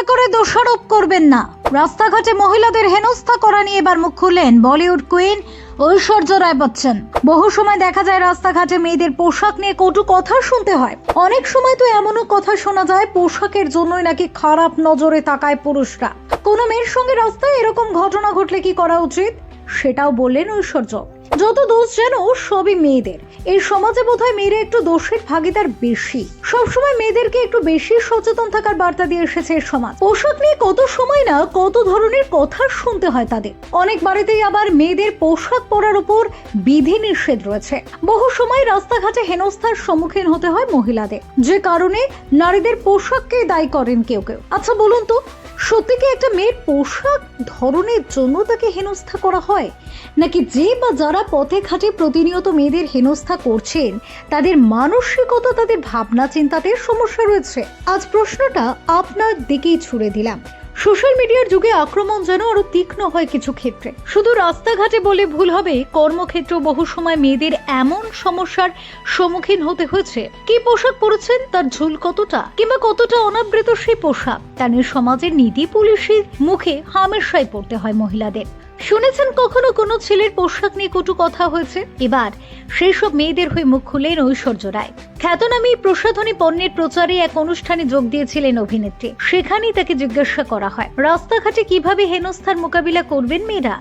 দয়া করে দোষারোপ করবেন না। রাস্তাঘাটে মহিলাদের হেনস্থা করা নিয়ে এবার মুখ খুললেন বলিউড কুইন ঐশ্বর্য রায় বচ্চন বহু সময় দেখা যায় রাস্তাঘাটে মেয়েদের পোশাক নিয়ে কটু কথা শুনতে হয়। অনেক সময় তো এমনও কথা শোনা যায়, পোশাকের জন্যই নাকি খারাপ নজরে তাকায় পুরুষরা। কোনো মেয়ের সঙ্গে রাস্তায় এরকম ঘটনা ঘটলে কি করা উচিত? সেটাও বললেন ঐশ্বর্য। যত দোষ যেন, সবই মেয়েদের। এই সমাজে বোধহয় মেয়েরা একটু দোষের ভাগিদার বেশি। সবসময় মেয়েদেরকে একটু বেশি সচেতন থাকার বার্তা দিয়ে এসেছে সমাজ। পোশাক নিয়ে কত সময় না কত ধরনের কথা শুনতে হয় তাদের। অনেক বাড়িতেই আবার মেয়েদের পোশাক পরার উপর বিধি নিষেধ রয়েছে। বহু সময় রাস্তাঘাটে হেনস্থার সম্মুখীন হতে হয় মহিলাদের। যে কারণে নারীদের পোশাককে দায়ী করেন কেউ কেউ। আচ্ছা বলুন তো, সত্যি কি একটা মেয়ের পোশাক ধরনের জন্য তাকে হেনস্থা করা হয়? নাকি যে বা যারা পথে ঘাটে প্রতিনিয়ত মেয়েদের হেনস্থা করছেন, তাদের মানসিকতা, তাদের ভাবনা চিন্তাতে সমস্যা রয়েছে। আজ প্রশ্নটা আপনার দিকেই ছুড়ে দিলাম। সোশ্যাল মিডিয়ার যুগে আক্রমণ যেন আরও তীক্ষ্ণ হয় কিছু ক্ষেত্রে। শুধু রাস্তাঘাটে বলে ভুল হবে, কর্মক্ষেত্র বহু সময় মেয়েদের এমন সমস্যার সম্মুখীন হতে হয়েছে। কি পোশাক পরেছেন, তার ঝুল কতটা? কিংবা কতটা অনাবৃত সেই পোশাক? তা নিয়ে সমাজের নীতি পুলিশের মুখে হামেশাই পড়তে হয় মহিলাদের। শুনেছেন কখনো কোনো ছেলের পোশাক নিয়ে কটু কথা হয়েছে? এবার সেই সব মেয়েদের হয়ে মুখ খুললেন ঐশ্বর্য রায়। খ্যাতনামী প্রসাধনী পণ্যের প্রচারে এক অনুষ্ঠানে যোগ দিয়েছিলেন অভিনেত্রী। সেখানেই তাকে জিজ্ঞাসা করা হয়, রাস্তাঘাটে কীভাবে হেনস্থার মোকাবিলা করবেন মেয়েরা?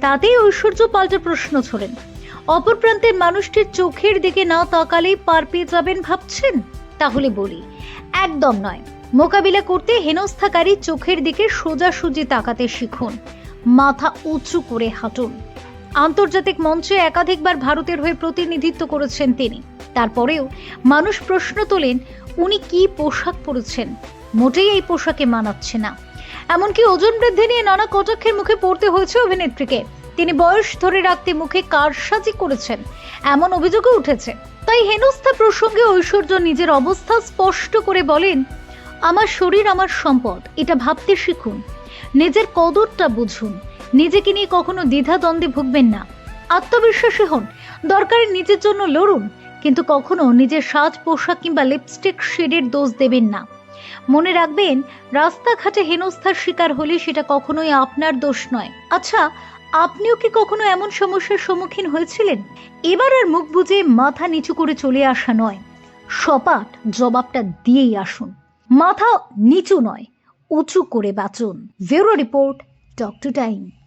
তাতেই ঐশ্বর্য পাল্টা প্রশ্ন ছোড়েন। অপর প্রান্তের মানুষটির চোখের দিকে না তাকালেই পার পেয়ে যাবেন ভাবছেন? তাহলে বলি, একদম নয়। মোকাবিলা করতে হেনস্থাকারী চোখের দিকে সোজাসুজি তাকাতে শিখুন। মাথা উঁচু করে হাঁটুন। আন্তর্জাতিক মঞ্চে একাধিকবার ভারতের হয়ে প্রতিনিধিত্ব করেছেন তিনি। তারপরেও মানুষ প্রশ্ন তোলেন, উনি কি পোশাক পরেছেন? মোটেই এই পোশাকে মানাচ্ছে না। এমনকি ওজন বৃদ্ধি নিয়ে নানা কটাক্ষের মুখে পড়তে হয়েছে অভিনেত্রীকে। তিনি বয়স ধরে রাখতে মুখে কারসাজি করেছেন। এমন অভিযোগও উঠেছে। তাই হেনস্থা প্রসঙ্গে ঐশ্বর্য নিজের অবস্থা স্পষ্ট করে বলেন আমার শরীর, আমার সম্পদ, এটা ভাবতে শিখুন। নিজের কদরটা বুঝুন। নিজেকে নিয়ে কখনো দ্বিধাদ্বন্দ্বে ভুগবেন না। আত্মবিশ্বাসী হন। দরকারে নিজের জন্য লড়ুন, কিন্তু কখনো নিজের সাজ, পোশাক কিংবা লিপস্টিক শেডের দোষ দেবেন না। মনে রাখবেন, রাস্তাঘাটে হেনস্থার শিকার হলে সেটা কখনোই আপনার দোষ নয়। আচ্ছা আপনিও কি কখনো এমন সমস্যার সম্মুখীন হয়েছিলেন? এবার আর মুখ বুজে মাথা নিচু করে চলে আসা নয়। সপাট জবাবটা দিয়েই আসুন। মাথা নিচু নয় উঁচু করে বাঁচুন। ভেরো রিপোর্ট টক টু টাইম।